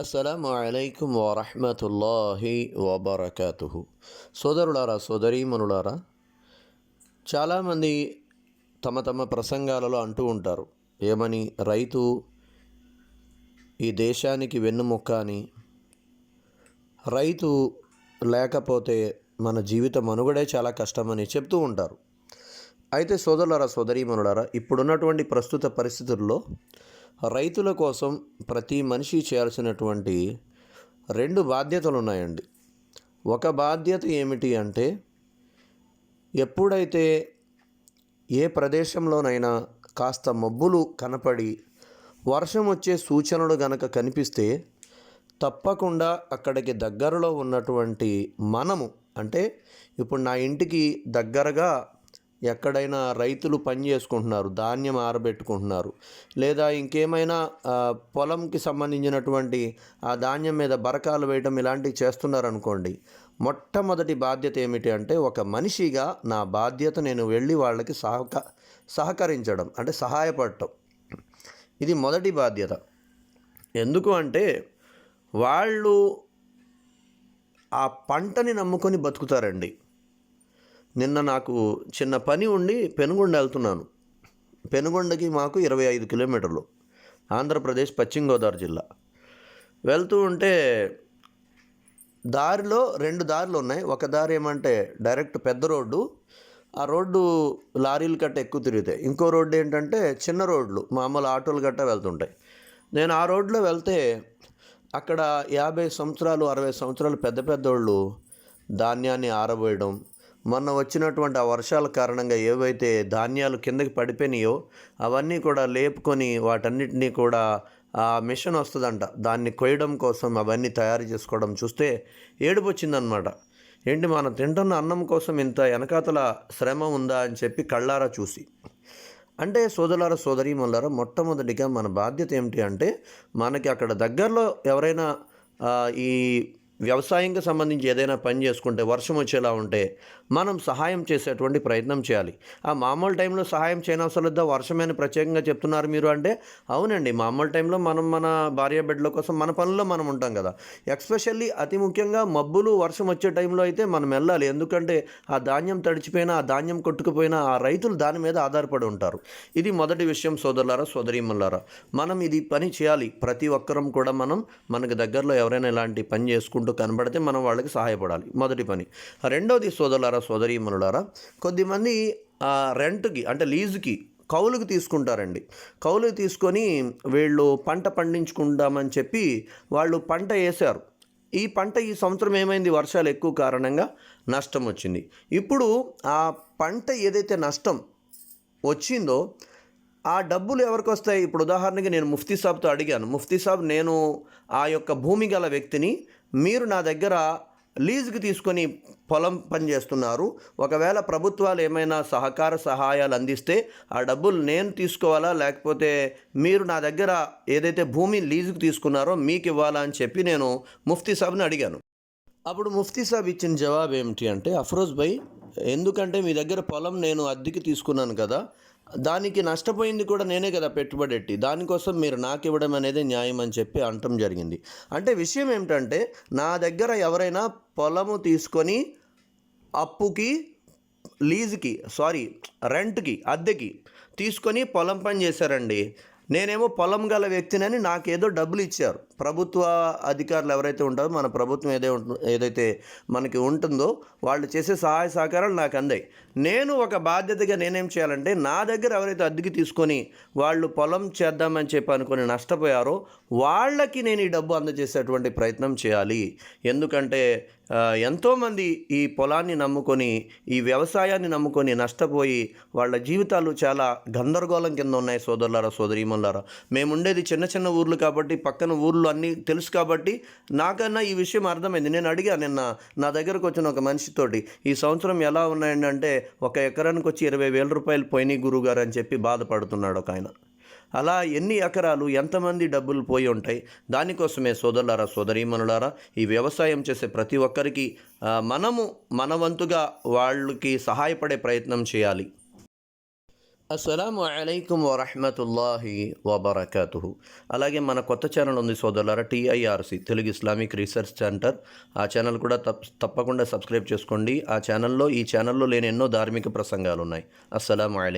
అస్సలం అయికం వరహమతుల్లాహి వబర్కాతుహు. సోదరులారా సోదరీమనులారా చాలామంది తమ తమ ప్రసంగాలలో అంటూ ఉంటారు ఏమని? రైతు ఈ దేశానికి వెన్నుముక్క అని. రైతు లేకపోతే మన జీవితం మనుగడే చాలా కష్టమని చెప్తూ ఉంటారు. అయితే సోదరులారా సోదరీమనులారా ఇప్పుడున్నటువంటి ప్రస్తుత పరిస్థితుల్లో రైతుల కోసం ప్రతి మనిషి చేయాల్సినటువంటి రెండు బాధ్యతలు ఉన్నాయండి. ఒక బాధ్యత ఏమిటి అంటే ఎప్పుడైతే ఏ ప్రదేశంలోనైనా కాస్త మబ్బులు కనపడి వర్షం వచ్చే సూచనలు గనక కనిపిస్తే తప్పకుండా అక్కడికి దగ్గరలో ఉన్నటువంటి మనము అంటే ఇప్పుడు నా ఇంటికి దగ్గరగా ఎక్కడైనా రైతులు పని చేసుకుంటున్నారు ధాన్యం ఆరబెట్టుకుంటున్నారు లేదా ఇంకేమైనా పొలంకి సంబంధించినటువంటి ఆ ధాన్యం మీద బరకాలు వేయటం ఇలాంటివి చేస్తున్నారు అనుకోండి మొట్టమొదటి బాధ్యత ఏమిటి అంటే ఒక మనిషిగా నా బాధ్యత నేను వెళ్ళి వాళ్ళకి సహక సహకరించడం అంటే సహాయపడటం. ఇది మొదటి బాధ్యత. ఎందుకు అంటే వాళ్ళు ఆ పంటని నమ్ముకొని బతుకుతారండి. నిన్న నాకు చిన్న పని ఉండి పెనుగొండ వెళ్తున్నాను. పెనుగొండకి మాకు ఇరవై ఐదు కిలోమీటర్లు. ఆంధ్రప్రదేశ్ పశ్చిమ గోదావరి జిల్లా. వెళ్తూ ఉంటే దారిలో రెండు దారులు ఉన్నాయి. ఒక దారి ఏమంటే డైరెక్ట్ పెద్ద రోడ్డు ఆ రోడ్డు లారీలు గట్ట ఎక్కువ తిరుగుతాయి. ఇంకో రోడ్డు ఏంటంటే చిన్న రోడ్లు మామూలు ఆటోలు గట్ట వెళ్తుంటాయి. నేను ఆ రోడ్లో వెళ్తే అక్కడ యాభై సంవత్సరాలు అరవై సంవత్సరాలు పెద్ద పెద్దోళ్ళు ధాన్యాన్ని ఆరబోయడం మొన్న వచ్చినటువంటి ఆ వర్షాల కారణంగా ఏవైతే ధాన్యాలు కిందకి పడిపోయినాయో అవన్నీ కూడా లేపుకొని వాటన్నిటినీ కూడా ఆ మిషన్ వస్తుందంట. దాన్ని కొయ్యడం కోసం అవన్నీ తయారు చేసుకోవడం చూస్తే ఏడుపు వచ్చిందనమాట ఏంటి మనం తింటున్న అన్నం కోసం ఇంత వెనకాతల శ్రమ ఉందా అని చెప్పి కళ్ళారా చూసి. అంటే సోదరులారా సోదరీమల్లారా మొట్టమొదటిగా మన బాధ్యత ఏమిటి అంటే మనకి అక్కడ దగ్గరలో ఎవరైనా ఈ వ్యవసాయంకి సంబంధించి ఏదైనా పని చేసుకుంటే వర్షం వచ్చేలా ఉంటే మనం సహాయం చేసేటువంటి ప్రయత్నం చేయాలి. ఆ మామూలు టైంలో సహాయం చేయనవసరం లేదా వర్షమైన ప్రత్యేకంగా చెప్తున్నారు మీరు అంటే అవునండి. మామూలు టైంలో మనం మన భార్య బిడ్డల కోసం మన పనుల్లో మనం ఉంటాం కదా. ఎక్స్పెషల్లీ అతి ముఖ్యంగా మబ్బులు వర్షం వచ్చే టైంలో అయితే మనం వెళ్ళాలి. ఎందుకంటే ఆ ధాన్యం తడిచిపోయినా ఆ ధాన్యం కొట్టుకుపోయినా ఆ రైతులు దాని మీద ఆధారపడి ఉంటారు. ఇది మొదటి విషయం సోదరులారా సోదరీమల్లారా మనం ఇది పని చేయాలి. ప్రతి ఒక్కరం కూడా మనం మనకు దగ్గరలో ఎవరైనా ఇలాంటి పని చేసుకుంటూ కనబడితే మనం వాళ్ళకి సహాయపడాలి. మొదటి పని. రెండోది సోదరులారా సోదరీమణులారా కొద్దిమంది ఆ, రెంట్కి అంటే లీజుకి కౌలుకి తీసుకుంటారండి. కౌలుకి తీసుకొని వీళ్ళు పంట పండించుకుందామని చెప్పి వాళ్ళు పంట వేశారు. ఈ పంట ఈ సంవత్సరం ఏమైంది? వర్షాలు ఎక్కువ కారణంగా నష్టం వచ్చింది. ఇప్పుడు ఆ పంట ఏదైతే నష్టం వచ్చిందో ఆ డబ్బులు ఎవరికి వస్తాయి? ఇప్పుడు ఉదాహరణకి నేను ముఫ్తీ సాబ్తో అడిగాను. ముఫ్తీ సాబ్ నేను ఆ యొక్క భూమి గల వ్యక్తిని మీరు నా దగ్గర లీజుకి తీసుకొని పొలం పని చేస్తున్నారు. ఒకవేళ ప్రభుత్వాలు ఏమైనా సహకార సహాయాలు అందిస్తే ఆ డబ్బులు నేను తీసుకోవాలా? లేకపోతే మీరు నా దగ్గర ఏదైతే భూమి లీజుకు తీసుకున్నారో మీకు ఇవ్వాలా అని చెప్పి నేను ముఫ్తీ సాబ్ని అడిగాను. అప్పుడు ముఫ్తీ సాబ్ ఇచ్చిన జవాబు ఏమిటి అంటే అఫ్రోజ్ భాయ్ ఎందుకంటే మీ దగ్గర పొలం నేను అద్దెకి తీసుకున్నాను కదా దానికి నష్టపోయింది కూడా నేనే కదా పెట్టుబడి ఎట్టి. దానికోసం మీరు నాకు ఇవ్వడం అనేది న్యాయం అని చెప్పి అనటం జరిగింది. అంటే విషయం ఏమిటంటే నా దగ్గర ఎవరైనా పొలము తీసుకొని అప్పుకి లీజుకి సారీ రెంట్కి అద్దెకి తీసుకొని పొలం పని చేశారండి. నేనేమో పొలం గల వ్యక్తినని నాకేదో డబ్బులు ఇచ్చారు. ప్రభుత్వ అధికారులు ఎవరైతే ఉంటారో మన ప్రభుత్వం ఏదే ఏదైతే మనకి ఉంటుందో వాళ్ళు చేసే సహాయ సహకారాలు నాకు అందాయి. నేను ఒక బాధ్యతగా నేనేం చేయాలంటే నా దగ్గర ఎవరైతే అద్దెకి తీసుకొని వాళ్ళు పొలం చేద్దామని చెప్పి అనుకుని నష్టపోయారో వాళ్ళకి నేను ఈ డబ్బు అందజేసేటువంటి ప్రయత్నం చేయాలి. ఎందుకంటే ఎంతోమంది ఈ పొలాన్ని నమ్ముకొని ఈ వ్యవసాయాన్ని నమ్ముకొని నష్టపోయి వాళ్ళ జీవితాలు చాలా గందరగోళం కింద ఉన్నాయి సోదరులారా సోదరీమల్లారా మేము ఉండేది చిన్న చిన్న ఊర్లు కాబట్టి పక్కన ఊర్లు అన్నీ తెలుసు కాబట్టి నాకన్నా ఈ విషయం అర్థమైంది. నేను అడిగా నిన్న నా దగ్గరకు వచ్చిన ఒక మనిషితోటి ఈ సంవత్సరం ఎలా ఉన్నాయండి? అంటే ఒక ఎకరానికి వచ్చి ఇరవై వేల రూపాయలు పోయినాయి గురువుగారు అని చెప్పి బాధపడుతున్నాడు ఒక ఆయన. అలా ఎన్ని ఎకరాలు ఎంతమంది డబ్బులు పోయి ఉంటాయి? దానికోసమే సోదరులారా సోదరీమణులారా ఈ వ్యవసాయం చేసే ప్రతి ఒక్కరికి మనము మన వంతుగా వాళ్ళకి సహాయపడే ప్రయత్నం చేయాలి. అస్సలాము అలైకుం వరహమతుల్లాహి వబర్కాతుహు. అలాగే మన కొత్త ఛానల్ ఉంది సోదరులారా TIRC Telugu Islamic research centre. ఆ ఛానల్ కూడా తప్ తప్పకుండా సబ్స్క్రైబ్ చేసుకోండి. ఆ ఛానల్లో ఈ ఛానల్లో లేని ఎన్నో ధార్మిక ప్రసంగాలు ఉన్నాయి అస్సలం అలైకుం